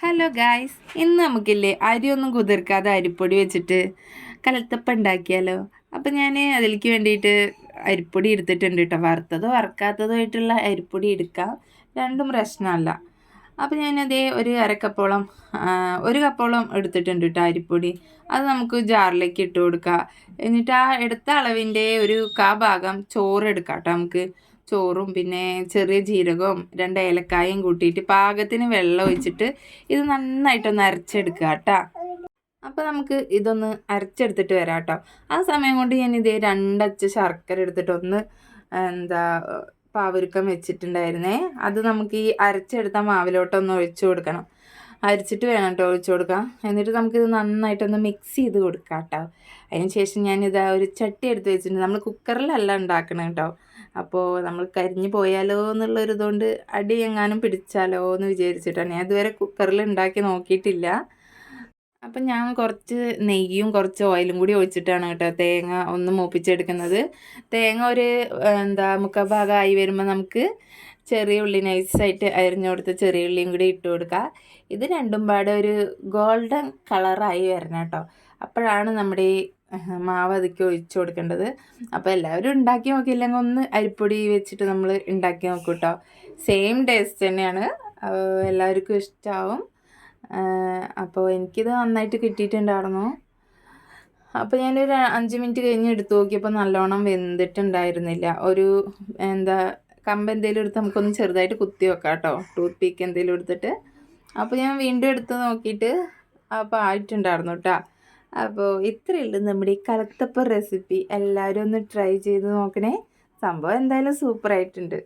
Hello guys ഇന്ന് നമുക്കില്ലേ അരിയൊന്നും കുതിർക്കാതെ അരിപ്പൊടി വെച്ചിട്ട് കലത്തപ്പം ഉണ്ടാക്കിയാലോ? അപ്പം ഞാൻ അതിലേക്ക് വേണ്ടിയിട്ട് അരിപ്പൊടി എടുത്തിട്ടുണ്ട് കേട്ടോ. വറുത്തതോ വറുക്കാത്തതോ ആയിട്ടുള്ള അരിപ്പൊടി എടുക്കാം. രണ്ടും പ്രശ്നമല്ല. അപ്പോൾ ഞാനതേ ഒരു അരക്കപ്പോളം ഒരു കപ്പോളം എടുത്തിട്ടുണ്ട് കേട്ടോ അരിപ്പൊടി. അത് നമുക്ക് ജാറിലേക്ക് ഇട്ട് കൊടുക്കുക എന്നിട്ട് ആ എടുത്ത അളവിന്റെ ഒരു കാ ഭാഗം ചോറ് എടുക്കാം കേട്ടോ നമുക്ക്. ചോറും പിന്നെ ചെറിയ ജീരകവും രണ്ട് ഏലക്കായും കൂട്ടിയിട്ട് പാകത്തിന് വെള്ളം ഒഴിച്ചിട്ട് ഇത് നന്നായിട്ടൊന്ന് അരച്ചെടുക്കുക കേട്ടോ. അപ്പോൾ നമുക്ക് ഇതൊന്ന് അരച്ചെടുത്തിട്ട് വരാം കേട്ടോ. ആ സമയം കൊണ്ട് ഞാൻ ഇതേ രണ്ടച്ച് ശർക്കര എടുത്തിട്ട് ഒന്ന് എന്താ പാവുരുക്കം വെച്ചിട്ടുണ്ടായിരുന്നേ. അത് നമുക്ക് ഈ അരച്ചെടുത്ത മാവിലോട്ടൊന്ന് ഒഴിച്ചു കൊടുക്കണം. അരച്ചിട്ട് വേണം കേട്ടോ ഒഴിച്ചു കൊടുക്കാം എന്നിട്ട് നമുക്കിത് നന്നായിട്ടൊന്ന് മിക്സ് ചെയ്ത് കൊടുക്കാം കേട്ടോ. അതിന് ശേഷം ഞാനിത് ഒരു ചട്ടി എടുത്ത് വെച്ചിട്ടുണ്ട്. നമ്മൾ കുക്കറിലല്ല ഉണ്ടാക്കണം കേട്ടോ. അപ്പോൾ നമ്മൾ കരിഞ്ഞു പോയാലോ എന്നുള്ളൊരിതുകൊണ്ട് അടി എങ്ങാനും പിടിച്ചാലോ എന്ന് വിചാരിച്ചിട്ടാണ്. ഞാൻ ഇതുവരെ കുക്കറിൽ ഉണ്ടാക്കി നോക്കിയിട്ടില്ല. അപ്പം ഞാൻ കുറച്ച് നെയ്യും കുറച്ച് ഓയിലും കൂടി ഒഴിച്ചിട്ടാണ് കേട്ടോ തേങ്ങ ഒന്ന് മൂപ്പിച്ചെടുക്കുന്നത്. തേങ്ങ ഒരു എന്താ മുക്കാൽ ഭാഗമായി വരുമ്പോൾ നമുക്ക് ചെറിയ ഉള്ളി നൈസായിട്ട് അരിഞ്ഞു കൊടുത്ത് ചെറിയ ഉള്ളിയും കൂടി ഇട്ട് കൊടുക്കുക ഇത് രണ്ടും പാടെ ഒരു ഗോൾഡൻ കളറായി വരണം കേട്ടോ. അപ്പോഴാണ് നമ്മുടെ ഈ മാവ് അതിക്ക് ഒഴിച്ചു കൊടുക്കേണ്ടത്. അപ്പോൾ എല്ലാവരും ഉണ്ടാക്കി നോക്കിയില്ലെങ്കിൽ ഒന്ന് അരിപ്പൊടി വെച്ചിട്ട് നമ്മൾ ഉണ്ടാക്കി നോക്കൂ കേട്ടോ സെയിം ടേസ്റ്റ് തന്നെയാണ്. എല്ലാവർക്കും ഇഷ്ടമാവും അപ്പോൾ എനിക്കിത് നന്നായിട്ട് കിട്ടിയിട്ടുണ്ടായിരുന്നു. അപ്പോൾ ഞാനൊരു അഞ്ച് മിനിറ്റ് കഴിഞ്ഞ് എടുത്തു നോക്കിയപ്പോൾ നല്ലോണം വെന്തിട്ടുണ്ടായിരുന്നില്ല. ഒരു എന്താ കമ്പ് എന്തെങ്കിലും എടുത്ത് നമുക്കൊന്ന് ചെറുതായിട്ട് കുത്തി വെക്കാം കേട്ടോ ടൂത്ത് പീക്ക് എന്തെങ്കിലും എടുത്തിട്ട്. അപ്പോൾ ഞാൻ വീണ്ടും എടുത്ത് നോക്കിയിട്ട് അപ്പോൾ ആയിട്ടുണ്ടായിരുന്നു കേട്ടോ അപ്പോൾ ഇത്രയേ ഉള്ളൂ നമ്മുടെ ഈ കലത്തപ്പം റെസിപ്പി എല്ലാവരും ഒന്ന് ട്രൈ ചെയ്ത് നോക്കണേ. സംഭവം എന്തായാലും സൂപ്പറായിട്ടുണ്ട്